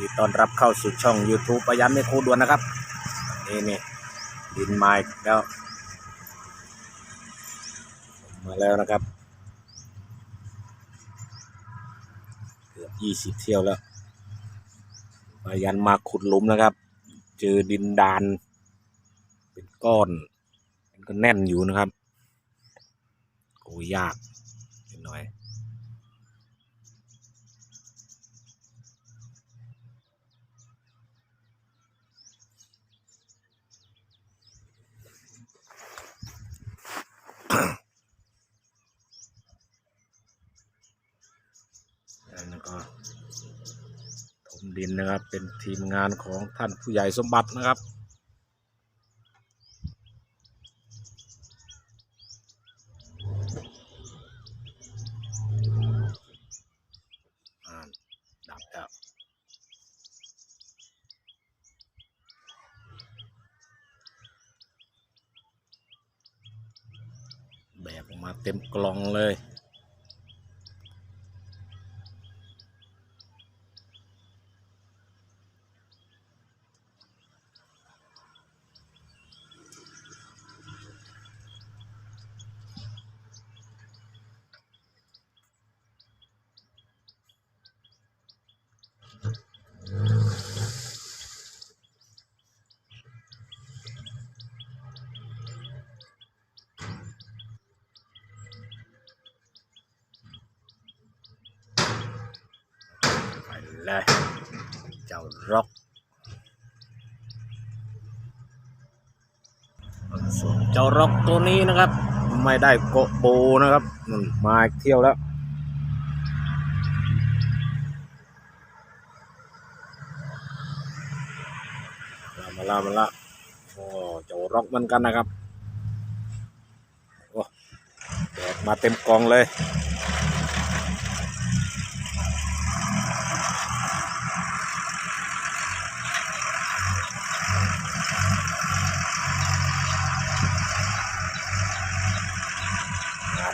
ดีต้อนรับเข้าสู่ช่อง YouTube ประยันไม่คูด่วนนะครับ นี่นี่ดินไม้แล้ว มาแล้วนะครับเกือบยี่สิบเที่ยวแล้วประยันมาขุดหลุมนะครับ เจอดินดาน เป็นก้อนมันก็แน่นอยู่นะครับโอ้ยยากนิดหน่อย แล้วก็ถ มดินนะครับ เป็นทีมงานของท่านผู้ใหญ่สมบัตินะครับอ่าดับแล้วแบกออกมาเต็มกล่องเลย เลยเจ้าร็อกส่วนเจ้าร็อกตัวนี้นะครับ ไม่ได้โกโบนะครับมันมาเที่ยวแล้วมาละมาละโอ้เจ้าร็อกเหมือนกันนะครับโอ้แบกมาเต็มกองเลย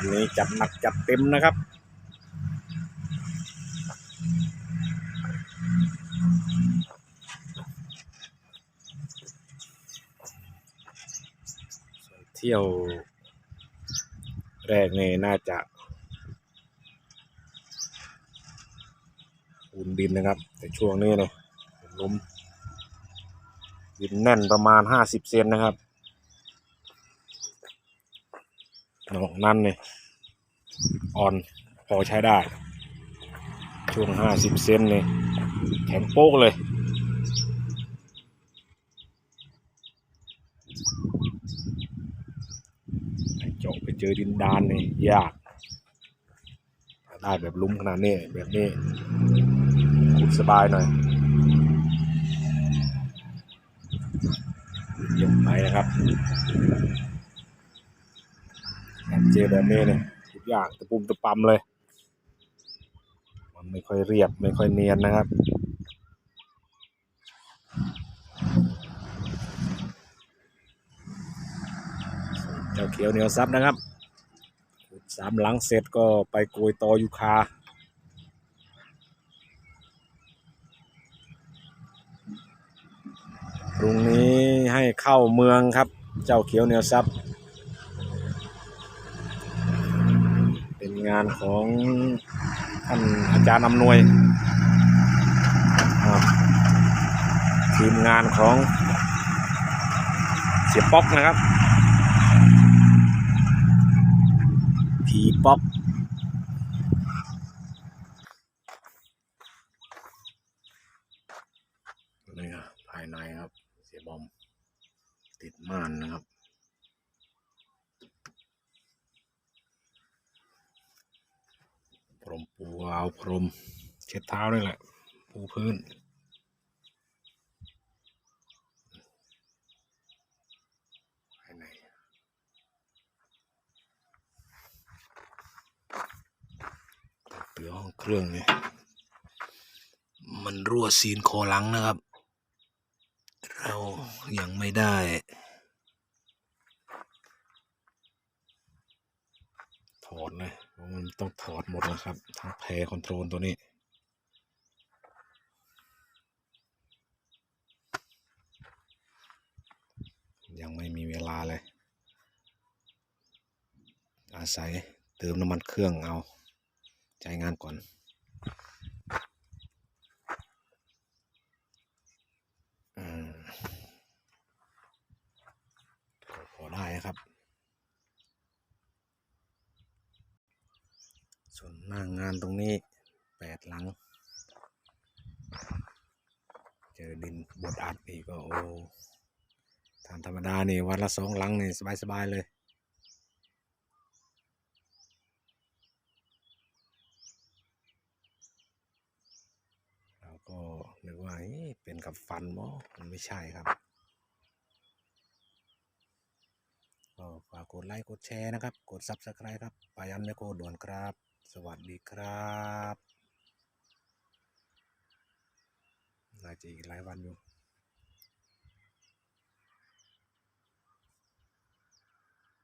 นนี้จัดหนักจัดเต็มนะครับ เที่ยวแรกนี่น่าจะปูนดินนะครับ แต่ช่วงนี้เนี่ยล้มดินแน่นประมาณห้าสิบเซนนะครับ นอกนั้นเนี่ยอ่อนพอใช้ได้ ช่วงห้าสิบเซนเนี่ยแข็งโป๊กเลย เจาะไปเจอดินดานเนี่ยยาก ได้แบบลุ้มขนาดนี้ แบบนี้ขุดสบายหน่อยยี่ยมไปนะครับ เจอแบบนี้เนี่ยทุกอย่างตะปุ่มตะปำเลย มันไม่ค่อยเรียบไม่ค่อยเนียนนะครับเจ้าเขียวเหนียวซับนะครับสามหลังเสร็จก็ไปโกยตอยูคาพรุ่งนี้ให้เข้าเมืองครับ เจ้าเขียวเหนียวซับ เป็น งานของท่านอาจารย์อำนวยทีมงานของเสียป๊อกนะครับผีป๊อกนี่ครับภายในครับ เสียบอม ติดม่านนะครับ พร มปูเอาพรม เช็ดเท้านี่แหละ ปูพื้น ภายในเดี๋ยวห้องเครื่องเนี่ยมันรั่วซีนคอหลังนะครับ เรายังไม่ได้ถอดนเพราะ มันต้องถอดหมดนะครับทั้งแพรคอนโทรลตัวนี้ยังไม่มีเวลาเลย อาศัยเติมน้ำมันเครื่องเอาใช้งานก่อนอือพอได้ครับ ส่วนหน้างงานตรงนี้แปดหลัง เจอดินบดอัดอีกก็โอ้ทางธรรมดานี่วันละสองหลังนี่สบายๆเลยเราก็นึกว่าเอ๊ะเป็นกับฟันมั้มันไม่ใช่ครับ ก็ฝากกดไลค์ กดแชร์นะครับ กด Subscribe ครับปายันแมโครด่วนครับ สวัสดีครับน่าจะอีกหลายวันอยู่